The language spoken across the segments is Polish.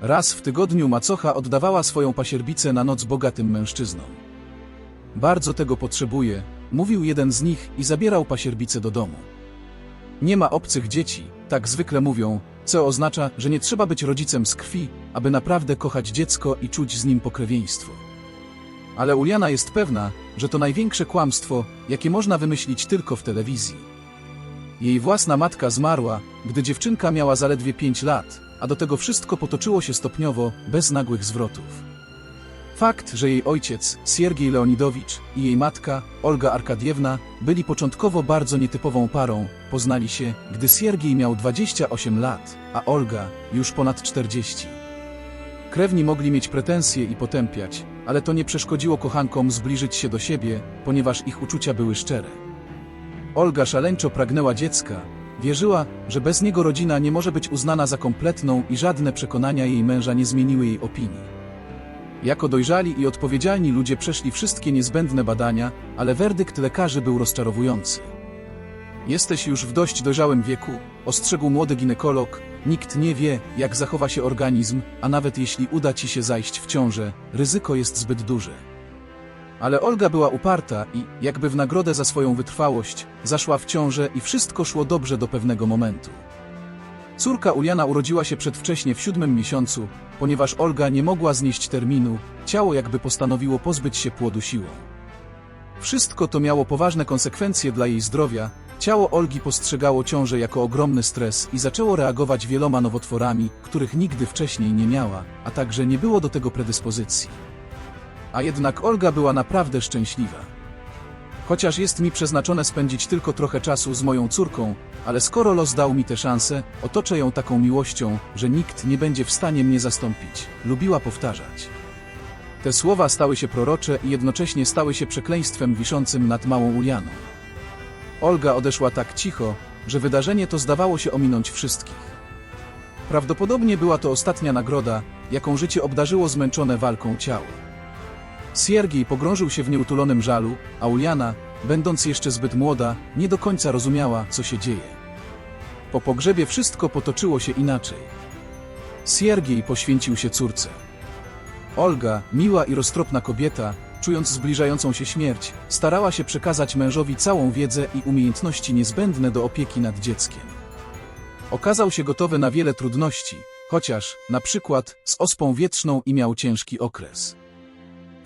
Raz w tygodniu macocha oddawała swoją pasierbicę na noc bogatym mężczyznom. Bardzo tego potrzebuję, mówił jeden z nich i zabierał pasierbicę do domu. Nie ma obcych dzieci, tak zwykle mówią, co oznacza, że nie trzeba być rodzicem z krwi, aby naprawdę kochać dziecko i czuć z nim pokrewieństwo. Ale Uliana jest pewna, że to największe kłamstwo, jakie można wymyślić tylko w telewizji. Jej własna matka zmarła, gdy dziewczynka miała zaledwie 5 lat, a do tego wszystko potoczyło się stopniowo, bez nagłych zwrotów. Fakt, że jej ojciec, Siergiej Leonidowicz, i jej matka, Olga Arkadiewna, byli początkowo bardzo nietypową parą, poznali się, gdy Siergiej miał 28 lat, a Olga już ponad 40. Krewni mogli mieć pretensje i potępiać, ale to nie przeszkodziło kochankom zbliżyć się do siebie, ponieważ ich uczucia były szczere. Olga szaleńczo pragnęła dziecka, wierzyła, że bez niego rodzina nie może być uznana za kompletną i żadne przekonania jej męża nie zmieniły jej opinii. Jako dojrzali i odpowiedzialni ludzie przeszli wszystkie niezbędne badania, ale werdykt lekarzy był rozczarowujący. Jesteś już w dość dojrzałym wieku, ostrzegł młody ginekolog. Nikt nie wie, jak zachowa się organizm, a nawet jeśli uda ci się zajść w ciążę, ryzyko jest zbyt duże. Ale Olga była uparta i, jakby w nagrodę za swoją wytrwałość, zaszła w ciążę i wszystko szło dobrze do pewnego momentu. Córka Uliana urodziła się przedwcześnie w siódmym miesiącu, ponieważ Olga nie mogła znieść terminu, ciało jakby postanowiło pozbyć się płodu siłą. Wszystko to miało poważne konsekwencje dla jej zdrowia, ciało Olgi postrzegało ciążę jako ogromny stres i zaczęło reagować wieloma nowotworami, których nigdy wcześniej nie miała, a także nie było do tego predyspozycji. A jednak Olga była naprawdę szczęśliwa. Chociaż jest mi przeznaczone spędzić tylko trochę czasu z moją córką, ale skoro los dał mi tę szansę, otoczę ją taką miłością, że nikt nie będzie w stanie mnie zastąpić. Lubiła powtarzać. Te słowa stały się prorocze i jednocześnie stały się przekleństwem wiszącym nad małą Ulianą. Olga odeszła tak cicho, że wydarzenie to zdawało się ominąć wszystkich. Prawdopodobnie była to ostatnia nagroda, jaką życie obdarzyło zmęczone walką ciało. Siergiej pogrążył się w nieutulonym żalu, a Uliana, będąc jeszcze zbyt młoda, nie do końca rozumiała, co się dzieje. Po pogrzebie wszystko potoczyło się inaczej. Siergiej poświęcił się córce. Olga, miła i roztropna kobieta, czując zbliżającą się śmierć, starała się przekazać mężowi całą wiedzę i umiejętności niezbędne do opieki nad dzieckiem. Okazał się gotowy na wiele trudności, chociaż, na przykład, z ospą wietrzną i miał ciężki okres.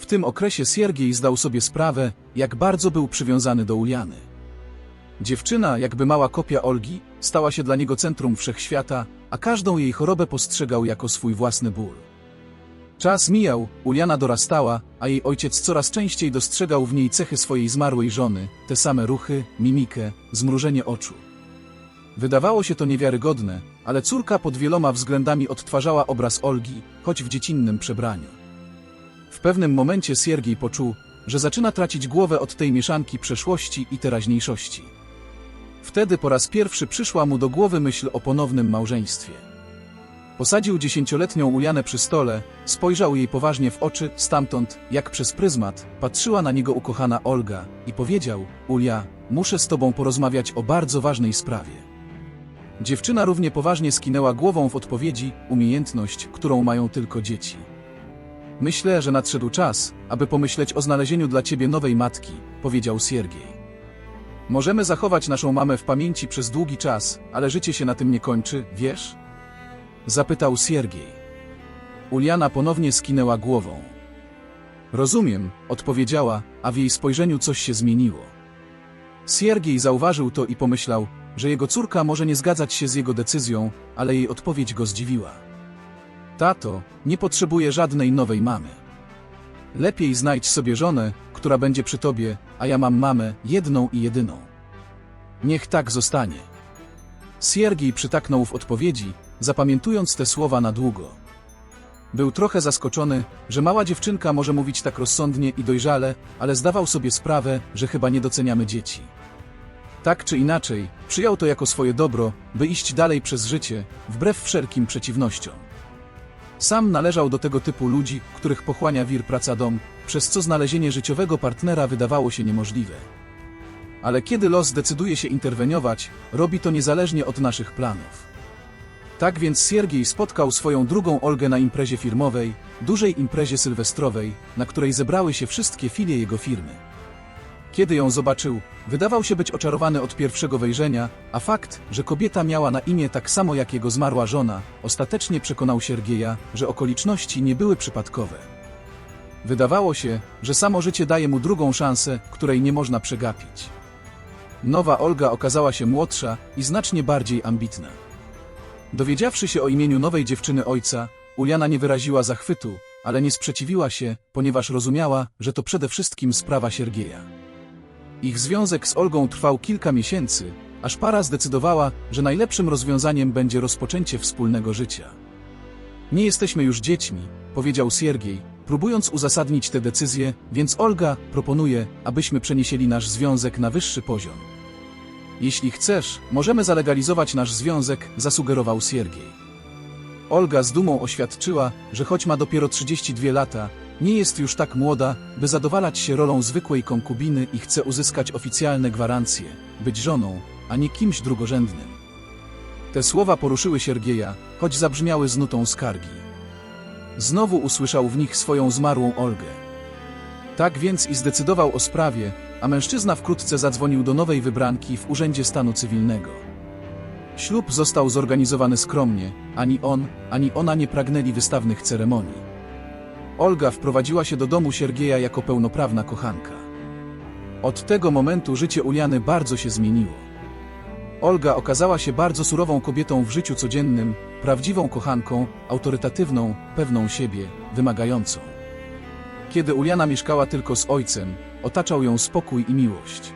W tym okresie Siergiej zdał sobie sprawę, jak bardzo był przywiązany do Uliany. Dziewczyna, jakby mała kopia Olgi, stała się dla niego centrum wszechświata, a każdą jej chorobę postrzegał jako swój własny ból. Czas mijał, Uliana dorastała, a jej ojciec coraz częściej dostrzegał w niej cechy swojej zmarłej żony, te same ruchy, mimikę, zmrużenie oczu. Wydawało się to niewiarygodne, ale córka pod wieloma względami odtwarzała obraz Olgi, choć w dziecinnym przebraniu. W pewnym momencie Siergiej poczuł, że zaczyna tracić głowę od tej mieszanki przeszłości i teraźniejszości. Wtedy po raz pierwszy przyszła mu do głowy myśl o ponownym małżeństwie. Posadził dziesięcioletnią Ulianę przy stole, spojrzał jej poważnie w oczy, stamtąd, jak przez pryzmat, patrzyła na niego ukochana Olga i powiedział: Ulia, muszę z tobą porozmawiać o bardzo ważnej sprawie. Dziewczyna równie poważnie skinęła głową w odpowiedzi, umiejętność, którą mają tylko dzieci. Myślę, że nadszedł czas, aby pomyśleć o znalezieniu dla ciebie nowej matki, powiedział Siergiej. Możemy zachować naszą mamę w pamięci przez długi czas, ale życie się na tym nie kończy, wiesz? Zapytał Siergiej. Uliana ponownie skinęła głową. Rozumiem, odpowiedziała, a w jej spojrzeniu coś się zmieniło. Siergiej zauważył to i pomyślał, że jego córka może nie zgadzać się z jego decyzją, ale jej odpowiedź go zdziwiła. Tato, nie potrzebuję żadnej nowej mamy. Lepiej znajdź sobie żonę, która będzie przy tobie, a ja mam mamę, jedną i jedyną. Niech tak zostanie. Siergiej przytaknął w odpowiedzi, zapamiętując te słowa na długo. Był trochę zaskoczony, że mała dziewczynka może mówić tak rozsądnie i dojrzale, ale zdawał sobie sprawę, że chyba nie doceniamy dzieci. Tak czy inaczej, przyjął to jako swoje dobro, by iść dalej przez życie, wbrew wszelkim przeciwnościom. Sam należał do tego typu ludzi, których pochłania wir praca dom, przez co znalezienie życiowego partnera wydawało się niemożliwe. Ale kiedy los decyduje się interweniować, robi to niezależnie od naszych planów. Tak więc Siergiej spotkał swoją drugą Olgę na imprezie firmowej, dużej imprezie sylwestrowej, na której zebrały się wszystkie filie jego firmy. Kiedy ją zobaczył, wydawał się być oczarowany od pierwszego wejrzenia, a fakt, że kobieta miała na imię tak samo jak jego zmarła żona, ostatecznie przekonał Siergieja, że okoliczności nie były przypadkowe. Wydawało się, że samo życie daje mu drugą szansę, której nie można przegapić. Nowa Olga okazała się młodsza i znacznie bardziej ambitna. Dowiedziawszy się o imieniu nowej dziewczyny ojca, Uliana nie wyraziła zachwytu, ale nie sprzeciwiła się, ponieważ rozumiała, że to przede wszystkim sprawa Siergieja. Ich związek z Olgą trwał kilka miesięcy, aż para zdecydowała, że najlepszym rozwiązaniem będzie rozpoczęcie wspólnego życia. Nie jesteśmy już dziećmi, powiedział Siergiej, próbując uzasadnić tę decyzję, więc Olga proponuje, abyśmy przeniesieli nasz związek na wyższy poziom. Jeśli chcesz, możemy zalegalizować nasz związek, zasugerował Siergiej. Olga z dumą oświadczyła, że choć ma dopiero 32 lata, nie jest już tak młoda, by zadowalać się rolą zwykłej konkubiny i chce uzyskać oficjalne gwarancje, być żoną, a nie kimś drugorzędnym. Te słowa poruszyły Siergieja, choć zabrzmiały z nutą skargi. Znowu usłyszał w nich swoją zmarłą Olgę. Tak więc i zdecydował o sprawie, a mężczyzna wkrótce zadzwonił do nowej wybranki w Urzędzie Stanu Cywilnego. Ślub został zorganizowany skromnie, ani on, ani ona nie pragnęli wystawnych ceremonii. Olga wprowadziła się do domu Siergieja jako pełnoprawna kochanka. Od tego momentu życie Uliany bardzo się zmieniło. Olga okazała się bardzo surową kobietą w życiu codziennym, prawdziwą kochanką, autorytatywną, pewną siebie, wymagającą. Kiedy Uliana mieszkała tylko z ojcem, otaczał ją spokój i miłość.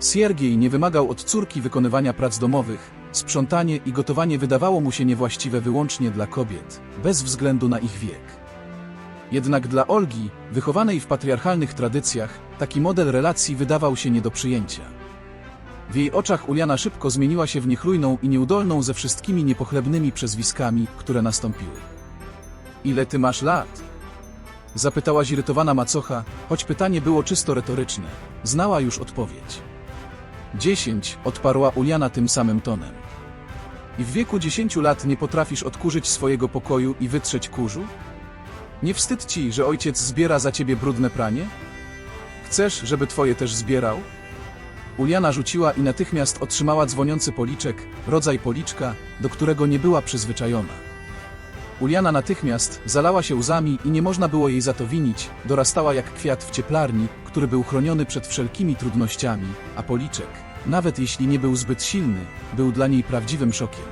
Siergiej nie wymagał od córki wykonywania prac domowych, sprzątanie i gotowanie wydawało mu się niewłaściwe wyłącznie dla kobiet, bez względu na ich wiek. Jednak dla Olgi, wychowanej w patriarchalnych tradycjach, taki model relacji wydawał się nie do przyjęcia. W jej oczach Uliana szybko zmieniła się w niechlujną i nieudolną ze wszystkimi niepochlebnymi przezwiskami, które nastąpiły. Ile ty masz lat? Zapytała zirytowana macocha, choć pytanie było czysto retoryczne. Znała już odpowiedź. Dziesięć, odparła Uliana tym samym tonem. I w wieku dziesięciu lat nie potrafisz odkurzyć swojego pokoju i wytrzeć kurzu? Nie wstyd ci, że ojciec zbiera za ciebie brudne pranie? Chcesz, żeby twoje też zbierał? Uliana rzuciła i natychmiast otrzymała dzwoniący policzek, rodzaj policzka, do którego nie była przyzwyczajona. Uliana natychmiast zalała się łzami i nie można było jej za to winić, dorastała jak kwiat w cieplarni, który był chroniony przed wszelkimi trudnościami, a policzek, nawet jeśli nie był zbyt silny, był dla niej prawdziwym szokiem.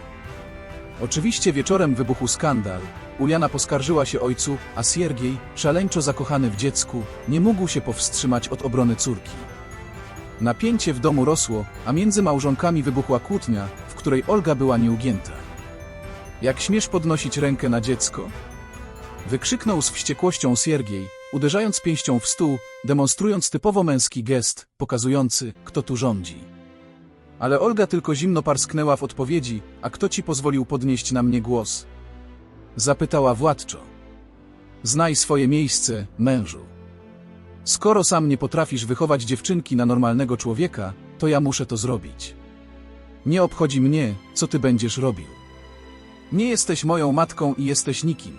Oczywiście wieczorem wybuchł skandal. Uliana poskarżyła się ojcu, a Siergiej, szaleńczo zakochany w dziecku, nie mógł się powstrzymać od obrony córki. Napięcie w domu rosło, a między małżonkami wybuchła kłótnia, w której Olga była nieugięta. Jak śmiesz podnosić rękę na dziecko? Wykrzyknął z wściekłością Siergiej, uderzając pięścią w stół, demonstrując typowo męski gest, pokazujący, kto tu rządzi. Ale Olga tylko zimno parsknęła w odpowiedzi, a kto ci pozwolił podnieść na mnie głos? Zapytała władczo. Znaj swoje miejsce, mężu. Skoro sam nie potrafisz wychować dziewczynki na normalnego człowieka, to ja muszę to zrobić. Nie obchodzi mnie, co ty będziesz robił. Nie jesteś moją matką i jesteś nikim.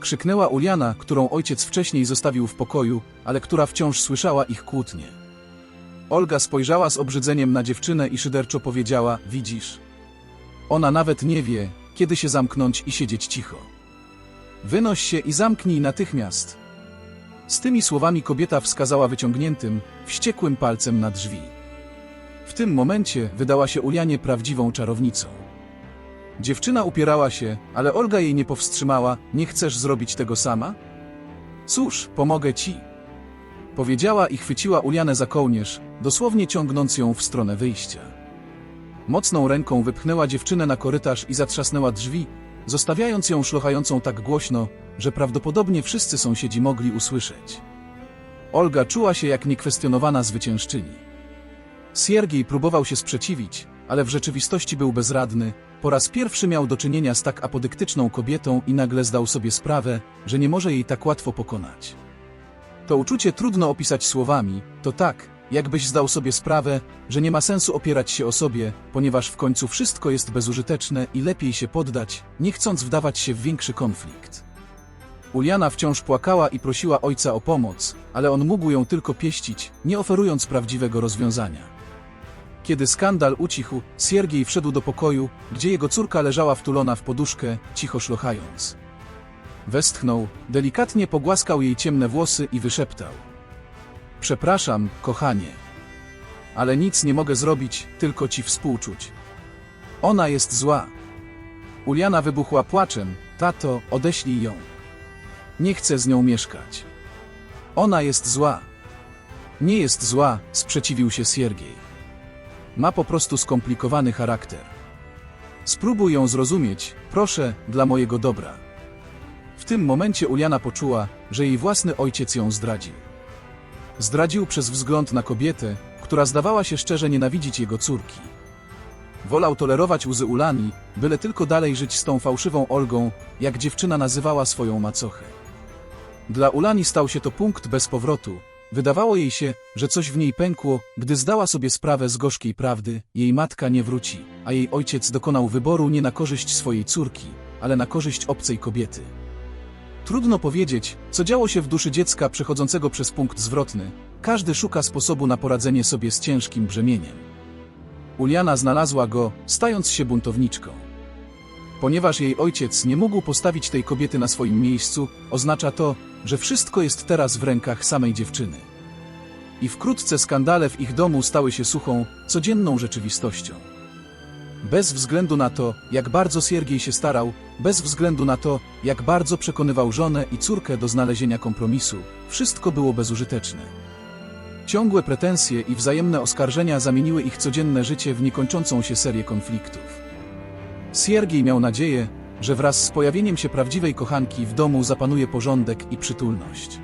Krzyknęła Uliana, którą ojciec wcześniej zostawił w pokoju, ale która wciąż słyszała ich kłótnie. Olga spojrzała z obrzydzeniem na dziewczynę i szyderczo powiedziała: Widzisz? Ona nawet nie wie, kiedy się zamknąć i siedzieć cicho. Wynoś się i zamknij natychmiast. Z tymi słowami kobieta wskazała wyciągniętym, wściekłym palcem na drzwi. W tym momencie wydała się Ulianie prawdziwą czarownicą. Dziewczyna upierała się, ale Olga jej nie powstrzymała. Nie chcesz zrobić tego sama? Cóż, pomogę ci. Powiedziała i chwyciła Ulianę za kołnierz, dosłownie ciągnąc ją w stronę wyjścia. Mocną ręką wypchnęła dziewczynę na korytarz i zatrzasnęła drzwi, zostawiając ją szlochającą tak głośno, że prawdopodobnie wszyscy sąsiedzi mogli usłyszeć. Olga czuła się jak niekwestionowana zwyciężczyni. Siergiej próbował się sprzeciwić, ale w rzeczywistości był bezradny, po raz pierwszy miał do czynienia z tak apodyktyczną kobietą i nagle zdał sobie sprawę, że nie może jej tak łatwo pokonać. To uczucie trudno opisać słowami, to tak, jakbyś zdał sobie sprawę, że nie ma sensu opierać się o sobie, ponieważ w końcu wszystko jest bezużyteczne i lepiej się poddać, nie chcąc wdawać się w większy konflikt. Uliana wciąż płakała i prosiła ojca o pomoc, ale on mógł ją tylko pieścić, nie oferując prawdziwego rozwiązania. Kiedy skandal ucichł, Siergiej wszedł do pokoju, gdzie jego córka leżała wtulona w poduszkę, cicho szlochając. Westchnął, delikatnie pogłaskał jej ciemne włosy i wyszeptał. Przepraszam, kochanie. Ale nic nie mogę zrobić, tylko ci współczuć. Ona jest zła. Uliana wybuchła płaczem. Tato, odeślij ją. Nie chcę z nią mieszkać. Ona jest zła. Nie jest zła, sprzeciwił się Siergiej. Ma po prostu skomplikowany charakter. Spróbuj ją zrozumieć, proszę, dla mojego dobra. W tym momencie Uliana poczuła, że jej własny ojciec ją zdradził. Zdradził przez wzgląd na kobietę, która zdawała się szczerze nienawidzić jego córki. Wolał tolerować łzy Ulani, byle tylko dalej żyć z tą fałszywą Olgą, jak dziewczyna nazywała swoją macochę. Dla Ulani stał się to punkt bez powrotu. Wydawało jej się, że coś w niej pękło, gdy zdała sobie sprawę z gorzkiej prawdy, jej matka nie wróci, a jej ojciec dokonał wyboru nie na korzyść swojej córki, ale na korzyść obcej kobiety. Trudno powiedzieć, co działo się w duszy dziecka przechodzącego przez punkt zwrotny. Każdy szuka sposobu na poradzenie sobie z ciężkim brzemieniem. Uliana znalazła go, stając się buntowniczką. Ponieważ jej ojciec nie mógł postawić tej kobiety na swoim miejscu, oznacza to, że wszystko jest teraz w rękach samej dziewczyny. I wkrótce skandale w ich domu stały się suchą, codzienną rzeczywistością. Bez względu na to, jak bardzo Siergiej się starał, bez względu na to, jak bardzo przekonywał żonę i córkę do znalezienia kompromisu, wszystko było bezużyteczne. Ciągłe pretensje i wzajemne oskarżenia zamieniły ich codzienne życie w niekończącą się serię konfliktów. Siergiej miał nadzieję, że wraz z pojawieniem się prawdziwej kochanki w domu zapanuje porządek i przytulność.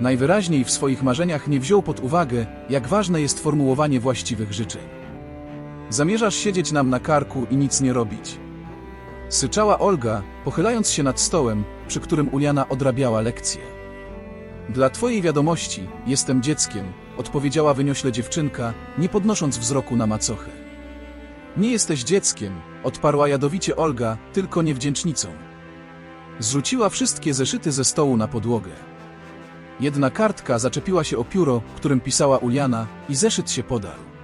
Najwyraźniej w swoich marzeniach nie wziął pod uwagę, jak ważne jest formułowanie właściwych życzeń. Zamierzasz siedzieć nam na karku i nic nie robić. Syczała Olga, pochylając się nad stołem, przy którym Uliana odrabiała lekcję. Dla twojej wiadomości, jestem dzieckiem, odpowiedziała wyniośle dziewczynka, nie podnosząc wzroku na macochę. Nie jesteś dzieckiem, odparła jadowicie Olga, tylko niewdzięcznicą. Zrzuciła wszystkie zeszyty ze stołu na podłogę. Jedna kartka zaczepiła się o pióro, którym pisała Uliana, i zeszyt się podarł.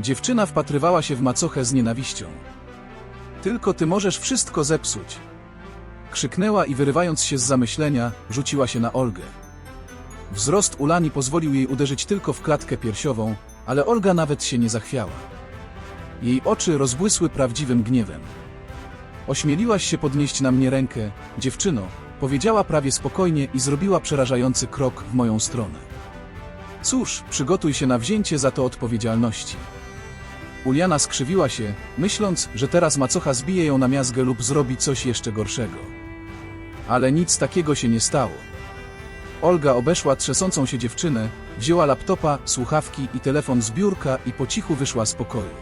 Dziewczyna wpatrywała się w macochę z nienawiścią. Tylko ty możesz wszystko zepsuć. Krzyknęła i wyrywając się z zamyślenia, rzuciła się na Olgę. Wzrost Ulani pozwolił jej uderzyć tylko w klatkę piersiową, ale Olga nawet się nie zachwiała. Jej oczy rozbłysły prawdziwym gniewem. Ośmieliłaś się podnieść na mnie rękę, dziewczyno, powiedziała prawie spokojnie i zrobiła przerażający krok w moją stronę. Cóż, przygotuj się na wzięcie za to odpowiedzialności. Uliana skrzywiła się, myśląc, że teraz macocha zbije ją na miazgę lub zrobi coś jeszcze gorszego. Ale nic takiego się nie stało. Olga obeszła trzęsącą się dziewczynę, wzięła laptopa, słuchawki i telefon z biurka i po cichu wyszła z pokoju.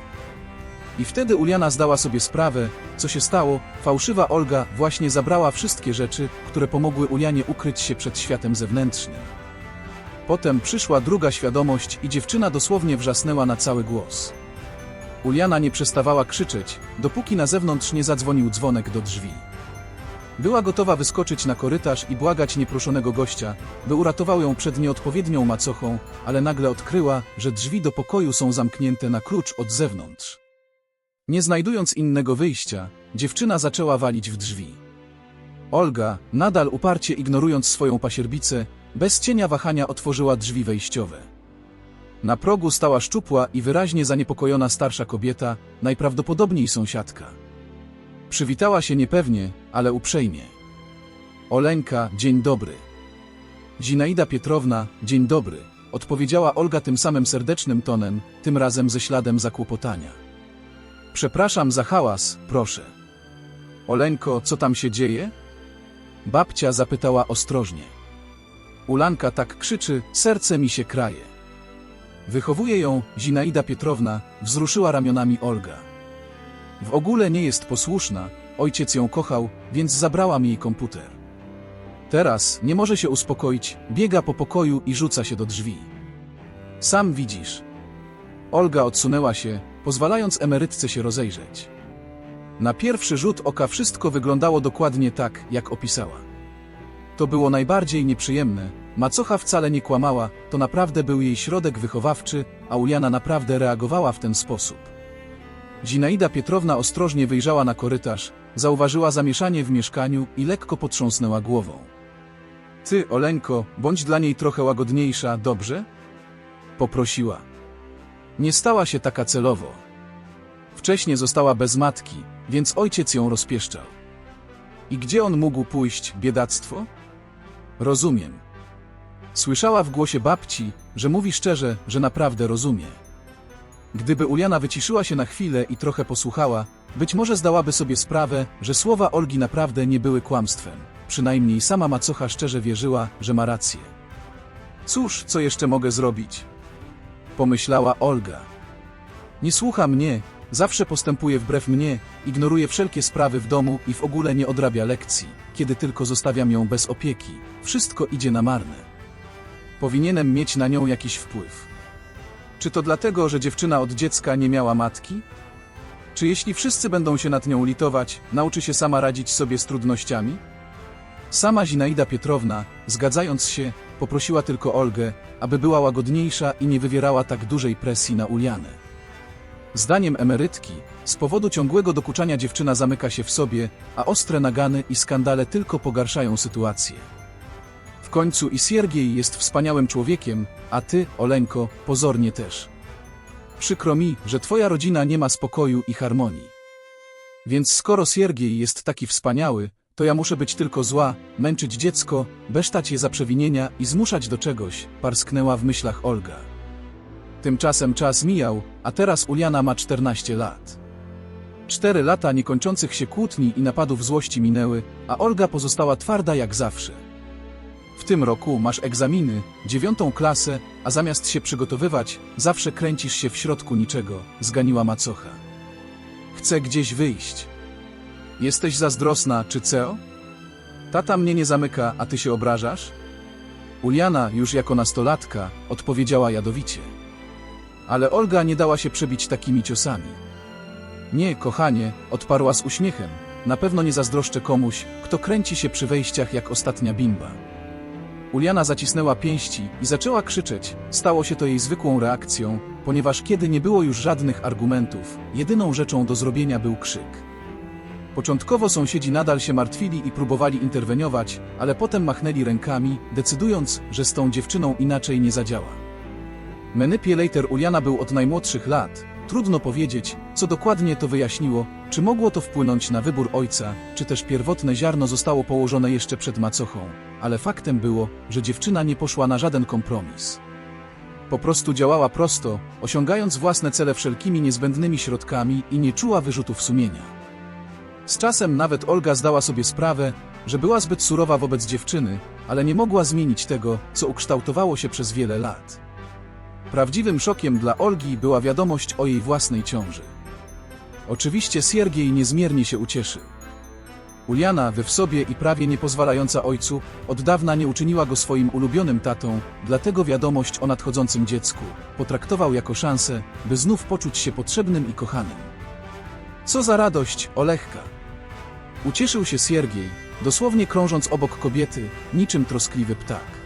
I wtedy Uliana zdała sobie sprawę, co się stało, fałszywa Olga właśnie zabrała wszystkie rzeczy, które pomogły Ulianie ukryć się przed światem zewnętrznym. Potem przyszła druga świadomość i dziewczyna dosłownie wrzasnęła na cały głos. Uliana nie przestawała krzyczeć, dopóki na zewnątrz nie zadzwonił dzwonek do drzwi. Była gotowa wyskoczyć na korytarz i błagać nieproszonego gościa, by uratował ją przed nieodpowiednią macochą, ale nagle odkryła, że drzwi do pokoju są zamknięte na klucz od zewnątrz. Nie znajdując innego wyjścia, dziewczyna zaczęła walić w drzwi. Olga, nadal uparcie ignorując swoją pasierbicę, bez cienia wahania otworzyła drzwi wejściowe. Na progu stała szczupła i wyraźnie zaniepokojona starsza kobieta, najprawdopodobniej sąsiadka. Przywitała się niepewnie, ale uprzejmie. Oleńka, dzień dobry. Zinaida Pietrowna, dzień dobry, odpowiedziała Olga tym samym serdecznym tonem, tym razem ze śladem zakłopotania. Przepraszam za hałas, proszę. Oleńko, co tam się dzieje? Babcia zapytała ostrożnie. Ulanka tak krzyczy, serce mi się kraje. Wychowuje ją Zinaida Pietrowna, wzruszyła ramionami Olga. W ogóle nie jest posłuszna, ojciec ją kochał, więc zabrałam jej komputer. Teraz nie może się uspokoić, biega po pokoju i rzuca się do drzwi. Sam widzisz. Olga odsunęła się, pozwalając emerytce się rozejrzeć. Na pierwszy rzut oka wszystko wyglądało dokładnie tak, jak opisała. To było najbardziej nieprzyjemne. Macocha wcale nie kłamała, to naprawdę był jej środek wychowawczy, a Uliana naprawdę reagowała w ten sposób. Zinaida Pietrowna ostrożnie wyjrzała na korytarz, zauważyła zamieszanie w mieszkaniu i lekko potrząsnęła głową. Ty, Oleńko, bądź dla niej trochę łagodniejsza, dobrze? Poprosiła. Nie stała się taka celowo. Wcześniej została bez matki, więc ojciec ją rozpieszczał. I gdzie on mógł pójść, biedactwo? Rozumiem. Słyszała w głosie babci, że mówi szczerze, że naprawdę rozumie. Gdyby Uliana wyciszyła się na chwilę i trochę posłuchała, być może zdałaby sobie sprawę, że słowa Olgi naprawdę nie były kłamstwem. Przynajmniej sama macocha szczerze wierzyła, że ma rację. Cóż, co jeszcze mogę zrobić? Pomyślała Olga. Nie słucha mnie, zawsze postępuje wbrew mnie, ignoruje wszelkie sprawy w domu i w ogóle nie odrabia lekcji, kiedy tylko zostawiam ją bez opieki. Wszystko idzie na marne. Powinienem mieć na nią jakiś wpływ. Czy to dlatego, że dziewczyna od dziecka nie miała matki? Czy jeśli wszyscy będą się nad nią litować, nauczy się sama radzić sobie z trudnościami? Sama Zinaida Pietrowna, zgadzając się, poprosiła tylko Olgę, aby była łagodniejsza i nie wywierała tak dużej presji na Ulianę. Zdaniem emerytki, z powodu ciągłego dokuczania dziewczyna zamyka się w sobie, a ostre nagany i skandale tylko pogarszają sytuację. W końcu i Siergiej jest wspaniałym człowiekiem, a ty, Oleńko, pozornie też. Przykro mi, że twoja rodzina nie ma spokoju i harmonii. Więc skoro Siergiej jest taki wspaniały, to ja muszę być tylko zła, męczyć dziecko, besztać je za przewinienia i zmuszać do czegoś, parsknęła w myślach Olga. Tymczasem czas mijał, a teraz Uliana ma 14 lat. Cztery lata niekończących się kłótni i napadów złości minęły, a Olga pozostała twarda jak zawsze. W tym roku masz egzaminy, dziewiątą klasę, a zamiast się przygotowywać, zawsze kręcisz się w środku niczego, zganiła macocha. Chcę gdzieś wyjść. Jesteś zazdrosna, czy co? Tata mnie nie zamyka, a ty się obrażasz? Uliana, już jako nastolatka, odpowiedziała jadowicie. Ale Olga nie dała się przebić takimi ciosami. Nie, kochanie, odparła z uśmiechem. Na pewno nie zazdroszczę komuś, kto kręci się przy wejściach jak ostatnia bimba. Uliana zacisnęła pięści i zaczęła krzyczeć. Stało się to jej zwykłą reakcją, ponieważ kiedy nie było już żadnych argumentów, jedyną rzeczą do zrobienia był krzyk. Początkowo sąsiedzi nadal się martwili i próbowali interweniować, ale potem machnęli rękami, decydując, że z tą dziewczyną inaczej nie zadziała. Manipulator Uliana był od najmłodszych lat. Trudno powiedzieć, co dokładnie to wyjaśniło, czy mogło to wpłynąć na wybór ojca, czy też pierwotne ziarno zostało położone jeszcze przed macochą, ale faktem było, że dziewczyna nie poszła na żaden kompromis. Po prostu działała prosto, osiągając własne cele wszelkimi niezbędnymi środkami i nie czuła wyrzutów sumienia. Z czasem nawet Olga zdała sobie sprawę, że była zbyt surowa wobec dziewczyny, ale nie mogła zmienić tego, co ukształtowało się przez wiele lat. Prawdziwym szokiem dla Olgi była wiadomość o jej własnej ciąży. Oczywiście Siergiej niezmiernie się ucieszył. Uliana, we w sobie i prawie nie pozwalająca ojcu, od dawna nie uczyniła go swoim ulubionym tatą, dlatego wiadomość o nadchodzącym dziecku potraktował jako szansę, by znów poczuć się potrzebnym i kochanym. Co za radość, Olechka! Ucieszył się Siergiej, dosłownie krążąc obok kobiety, niczym troskliwy ptak.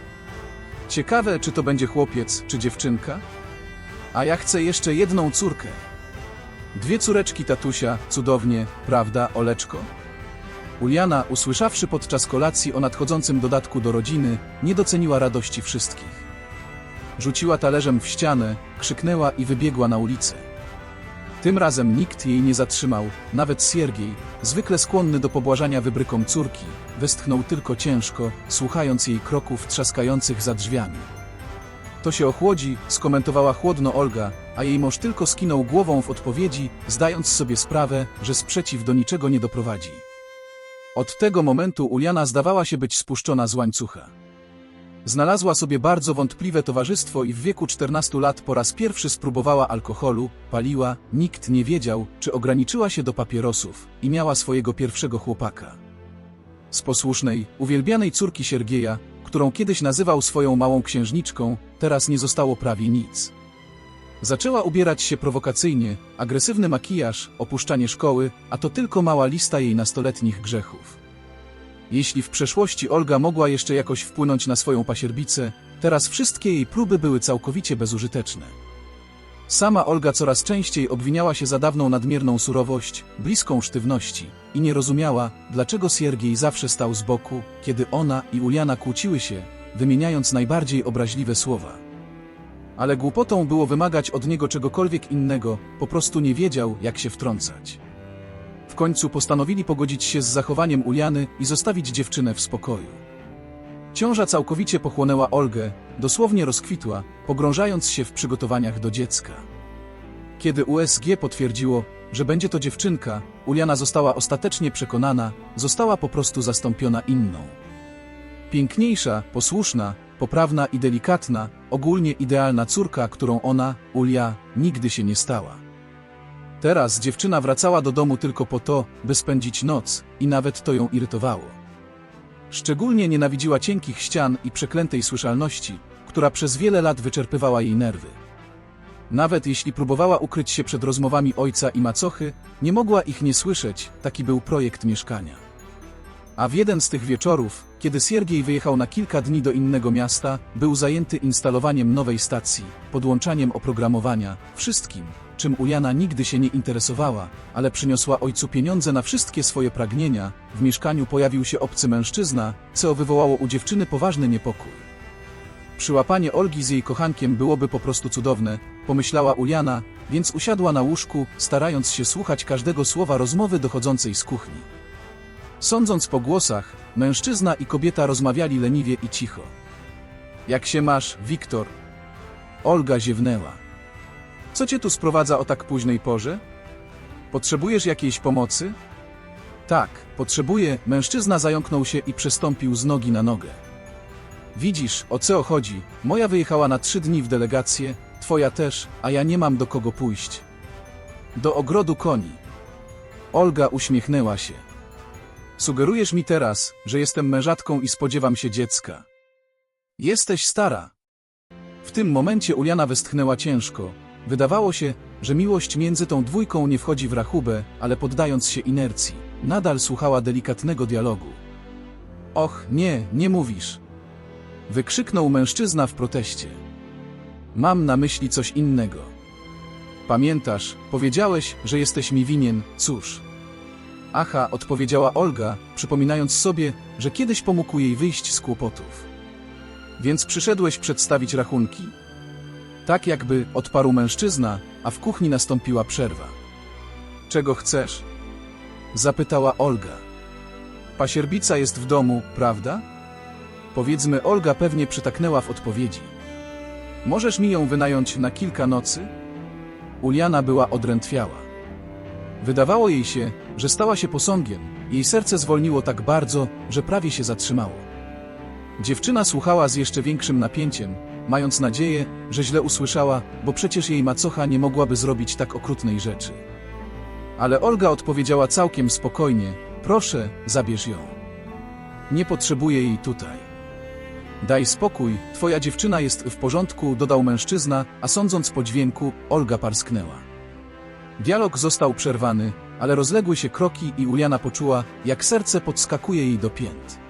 Ciekawe, czy to będzie chłopiec, czy dziewczynka? A ja chcę jeszcze jedną córkę. Dwie córeczki tatusia, cudownie, prawda, Oleczko? Uliana, usłyszawszy podczas kolacji o nadchodzącym dodatku do rodziny, nie doceniła radości wszystkich. Rzuciła talerzem w ścianę, krzyknęła i wybiegła na ulicę. Tym razem nikt jej nie zatrzymał, nawet Siergiej, zwykle skłonny do pobłażania wybrykom córki, westchnął tylko ciężko, słuchając jej kroków trzaskających za drzwiami. To się ochłodzi, skomentowała chłodno Olga, a jej mąż tylko skinął głową w odpowiedzi, zdając sobie sprawę, że sprzeciw do niczego nie doprowadzi. Od tego momentu Uliana zdawała się być spuszczona z łańcucha. Znalazła sobie bardzo wątpliwe towarzystwo i w wieku 14 lat po raz pierwszy spróbowała alkoholu, paliła, nikt nie wiedział, czy ograniczyła się do papierosów i miała swojego pierwszego chłopaka. Z posłusznej, uwielbianej córki Siergieja, którą kiedyś nazywał swoją małą księżniczką, teraz nie zostało prawie nic. Zaczęła ubierać się prowokacyjnie, agresywny makijaż, opuszczanie szkoły, a to tylko mała lista jej nastoletnich grzechów. Jeśli w przeszłości Olga mogła jeszcze jakoś wpłynąć na swoją pasierbicę, teraz wszystkie jej próby były całkowicie bezużyteczne. Sama Olga coraz częściej obwiniała się za dawną nadmierną surowość, bliską sztywności i nie rozumiała, dlaczego Siergiej zawsze stał z boku, kiedy ona i Uliana kłóciły się, wymieniając najbardziej obraźliwe słowa. Ale głupotą było wymagać od niego czegokolwiek innego, po prostu nie wiedział, jak się wtrącać. W końcu postanowili pogodzić się z zachowaniem Uliany i zostawić dziewczynę w spokoju. Ciąża całkowicie pochłonęła Olgę, dosłownie rozkwitła, pogrążając się w przygotowaniach do dziecka. Kiedy USG potwierdziło, że będzie to dziewczynka, Uliana została ostatecznie przekonana, została po prostu zastąpiona inną. Piękniejsza, posłuszna, poprawna i delikatna, ogólnie idealna córka, którą ona, Ulia, nigdy się nie stała. Teraz dziewczyna wracała do domu tylko po to, by spędzić noc, i nawet to ją irytowało. Szczególnie nienawidziła cienkich ścian i przeklętej słyszalności, która przez wiele lat wyczerpywała jej nerwy. Nawet jeśli próbowała ukryć się przed rozmowami ojca i macochy, nie mogła ich nie słyszeć, taki był projekt mieszkania. A w jeden z tych wieczorów, kiedy Siergiej wyjechał na kilka dni do innego miasta, był zajęty instalowaniem nowej stacji, podłączaniem oprogramowania, wszystkim, czym Ujana nigdy się nie interesowała, ale przyniosła ojcu pieniądze na wszystkie swoje pragnienia, w mieszkaniu pojawił się obcy mężczyzna, co wywołało u dziewczyny poważny niepokój. Przyłapanie Olgi z jej kochankiem byłoby po prostu cudowne, pomyślała Uliana, więc usiadła na łóżku, starając się słuchać każdego słowa rozmowy dochodzącej z kuchni. Sądząc po głosach, mężczyzna i kobieta rozmawiali leniwie i cicho. Jak się masz, Wiktor? Olga ziewnęła. Co cię tu sprowadza o tak późnej porze? Potrzebujesz jakiejś pomocy? Tak, potrzebuję. Mężczyzna zająknął się i przestąpił z nogi na nogę. Widzisz, o co chodzi. Moja wyjechała na trzy dni w delegację, twoja też, a ja nie mam do kogo pójść. Do ogrodu koni. Olga uśmiechnęła się. Sugerujesz mi teraz, że jestem mężatką i spodziewam się dziecka. Jesteś stara. W tym momencie Uliana westchnęła ciężko. Wydawało się, że miłość między tą dwójką nie wchodzi w rachubę, ale poddając się inercji, nadal słuchała delikatnego dialogu. Och, nie, nie mówisz. Wykrzyknął mężczyzna w proteście. Mam na myśli coś innego. Pamiętasz, powiedziałeś, że jesteś mi winien, cóż. Aha, odpowiedziała Olga, przypominając sobie, że kiedyś pomógł jej wyjść z kłopotów. Więc przyszedłeś przedstawić rachunki? Tak jakby odparł mężczyzna, a w kuchni nastąpiła przerwa. Czego chcesz? Zapytała Olga. Pasierbica jest w domu, prawda? Powiedzmy, Olga pewnie przytaknęła w odpowiedzi. Możesz mi ją wynająć na kilka nocy? Uliana była odrętwiała. Wydawało jej się, że stała się posągiem. Jej serce zwolniło tak bardzo, że prawie się zatrzymało. Dziewczyna słuchała z jeszcze większym napięciem, mając nadzieję, że źle usłyszała, bo przecież jej macocha nie mogłaby zrobić tak okrutnej rzeczy. Ale Olga odpowiedziała całkiem spokojnie: Proszę, zabierz ją. Nie potrzebuję jej tutaj. Daj spokój, twoja dziewczyna jest w porządku, dodał mężczyzna, a sądząc po dźwięku, Olga parsknęła. Dialog został przerwany, ale rozległy się kroki i Uliana poczuła, jak serce podskakuje jej do pięt.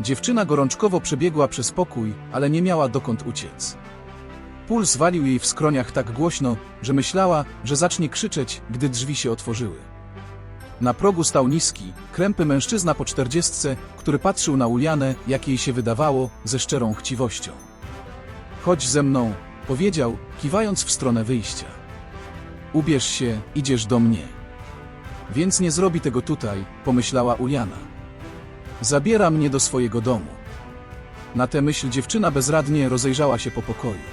Dziewczyna gorączkowo przebiegła przez pokój, ale nie miała dokąd uciec. Puls walił jej w skroniach tak głośno, że myślała, że zacznie krzyczeć, gdy drzwi się otworzyły. Na progu stał niski, krępy mężczyzna po czterdziestce, który patrzył na Ulianę, jak jej się wydawało, ze szczerą chciwością. Chodź ze mną, powiedział, kiwając w stronę wyjścia. Ubierz się, idziesz do mnie. Więc nie zrobi tego tutaj, pomyślała Uliana. Zabiera mnie do swojego domu. Na tę myśl dziewczyna bezradnie rozejrzała się po pokoju.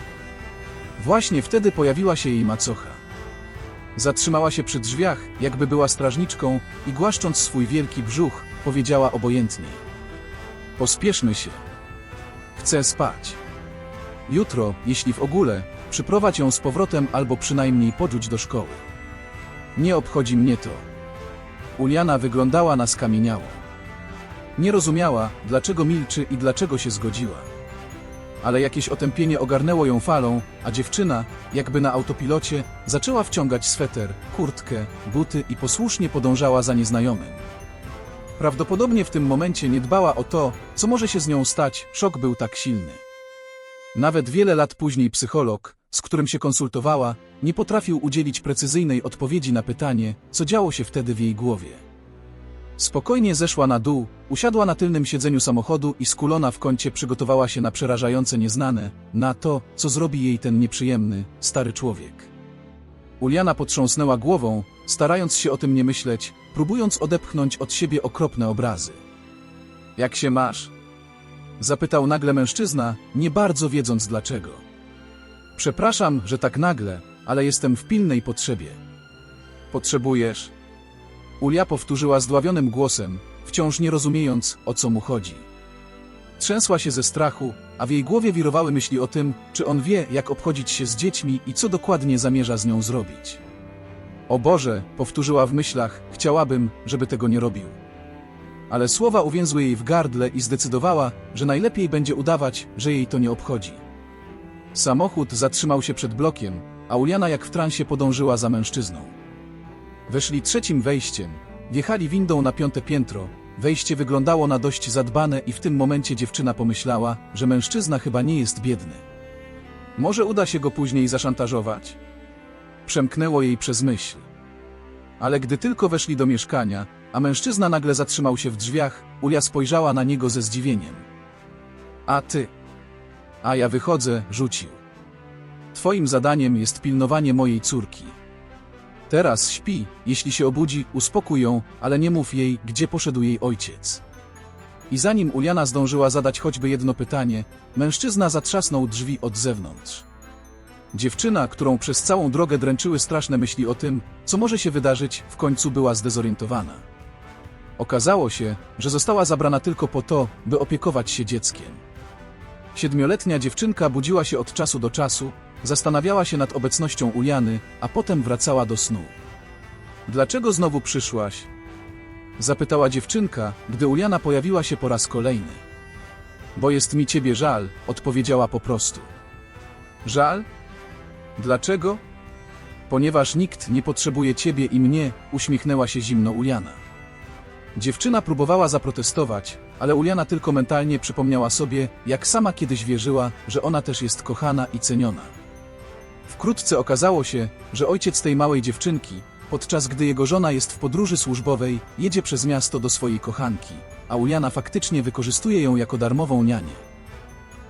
Właśnie wtedy pojawiła się jej macocha. Zatrzymała się przy drzwiach, jakby była strażniczką i głaszcząc swój wielki brzuch, powiedziała obojętnie. Pospieszmy się. Chcę spać. Jutro, jeśli w ogóle, przyprowadź ją z powrotem albo przynajmniej podrzuć do szkoły. Nie obchodzi mnie to. Uliana wyglądała na skamieniałą. Nie rozumiała, dlaczego milczy i dlaczego się zgodziła. Ale jakieś otępienie ogarnęło ją falą, a dziewczyna, jakby na autopilocie, zaczęła wciągać sweter, kurtkę, buty i posłusznie podążała za nieznajomym. Prawdopodobnie w tym momencie nie dbała o to, co może się z nią stać, szok był tak silny. Nawet wiele lat później psycholog, z którym się konsultowała, nie potrafił udzielić precyzyjnej odpowiedzi na pytanie, co działo się wtedy w jej głowie. Spokojnie zeszła na dół, usiadła na tylnym siedzeniu samochodu i skulona w kącie przygotowała się na przerażające nieznane, na to, co zrobi jej ten nieprzyjemny, stary człowiek. Uliana potrząsnęła głową, starając się o tym nie myśleć, próbując odepchnąć od siebie okropne obrazy. Jak się masz? Zapytał nagle mężczyzna, nie bardzo wiedząc dlaczego. Przepraszam, że tak nagle, ale jestem w pilnej potrzebie. Potrzebujesz? Ulia powtórzyła zdławionym głosem, wciąż nie rozumiejąc, o co mu chodzi. Trzęsła się ze strachu, a w jej głowie wirowały myśli o tym, czy on wie, jak obchodzić się z dziećmi i co dokładnie zamierza z nią zrobić. O Boże, powtórzyła w myślach, chciałabym, żeby tego nie robił. Ale słowa uwięzły jej w gardle i zdecydowała, że najlepiej będzie udawać, że jej to nie obchodzi. Samochód zatrzymał się przed blokiem, a Uliana jak w transie podążyła za mężczyzną. Weszli trzecim wejściem, wjechali windą na piąte piętro. Wejście wyglądało na dość zadbane i w tym momencie dziewczyna pomyślała, że mężczyzna chyba nie jest biedny. Może uda się go później zaszantażować? Przemknęło jej przez myśl. Ale gdy tylko weszli do mieszkania, a mężczyzna nagle zatrzymał się w drzwiach, Ulia spojrzała na niego ze zdziwieniem. A ty? A ja wychodzę, rzucił. Twoim zadaniem jest pilnowanie mojej córki. Teraz śpi, jeśli się obudzi, uspokój ją, ale nie mów jej, gdzie poszedł jej ojciec. I zanim Uliana zdążyła zadać choćby jedno pytanie, mężczyzna zatrzasnął drzwi od zewnątrz. Dziewczyna, którą przez całą drogę dręczyły straszne myśli o tym, co może się wydarzyć, w końcu była zdezorientowana. Okazało się, że została zabrana tylko po to, by opiekować się dzieckiem. Siedmioletnia dziewczynka budziła się od czasu do czasu, zastanawiała się nad obecnością Uliany, a potem wracała do snu. Dlaczego znowu przyszłaś? Zapytała dziewczynka, gdy Uliana pojawiła się po raz kolejny. Bo jest mi ciebie żal, odpowiedziała po prostu. Żal? Dlaczego? Ponieważ nikt nie potrzebuje ciebie i mnie, uśmiechnęła się zimno Uliana. Dziewczyna próbowała zaprotestować, ale Uliana tylko mentalnie przypomniała sobie, jak sama kiedyś wierzyła, że ona też jest kochana i ceniona. Wkrótce okazało się, że ojciec tej małej dziewczynki, podczas gdy jego żona jest w podróży służbowej, jedzie przez miasto do swojej kochanki, a Uliana faktycznie wykorzystuje ją jako darmową nianię.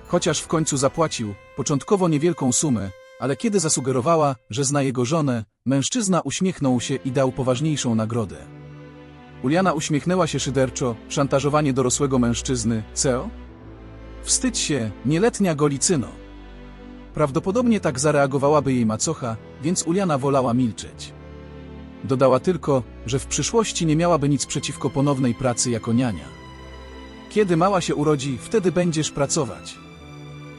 Chociaż w końcu zapłacił, początkowo niewielką sumę, ale kiedy zasugerowała, że zna jego żonę, mężczyzna uśmiechnął się i dał poważniejszą nagrodę. Uliana uśmiechnęła się szyderczo, szantażowanie dorosłego mężczyzny, co? Wstydź się, nieletnia golicyno. Prawdopodobnie tak zareagowałaby jej macocha, więc Uliana wolała milczeć. Dodała tylko, że w przyszłości nie miałaby nic przeciwko ponownej pracy jako niania. Kiedy mała się urodzi, wtedy będziesz pracować.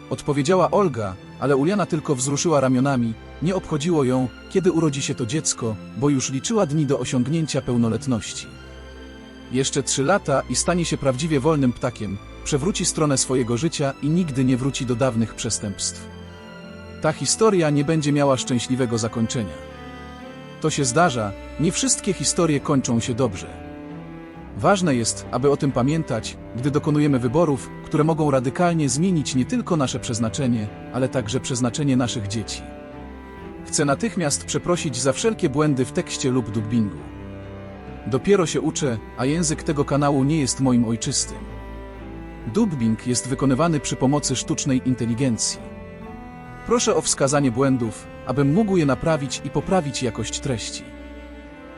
Odpowiedziała Olga, ale Uliana tylko wzruszyła ramionami, nie obchodziło ją, kiedy urodzi się to dziecko, bo już liczyła dni do osiągnięcia pełnoletności. Jeszcze trzy lata i stanie się prawdziwie wolnym ptakiem, przewróci stronę swojego życia i nigdy nie wróci do dawnych przestępstw. Ta historia nie będzie miała szczęśliwego zakończenia. To się zdarza, nie wszystkie historie kończą się dobrze. Ważne jest, aby o tym pamiętać, gdy dokonujemy wyborów, które mogą radykalnie zmienić nie tylko nasze przeznaczenie, ale także przeznaczenie naszych dzieci. Chcę natychmiast przeprosić za wszelkie błędy w tekście lub dubbingu. Dopiero się uczę, a język tego kanału nie jest moim ojczystym. Dubbing jest wykonywany przy pomocy sztucznej inteligencji. Proszę o wskazanie błędów, abym mógł je naprawić i poprawić jakość treści.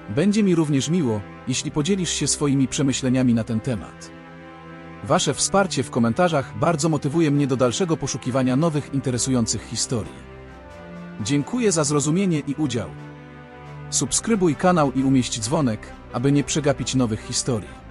Będzie mi również miło, jeśli podzielisz się swoimi przemyśleniami na ten temat. Wasze wsparcie w komentarzach bardzo motywuje mnie do dalszego poszukiwania nowych interesujących historii. Dziękuję za zrozumienie i udział. Subskrybuj kanał i umieść dzwonek, aby nie przegapić nowych historii.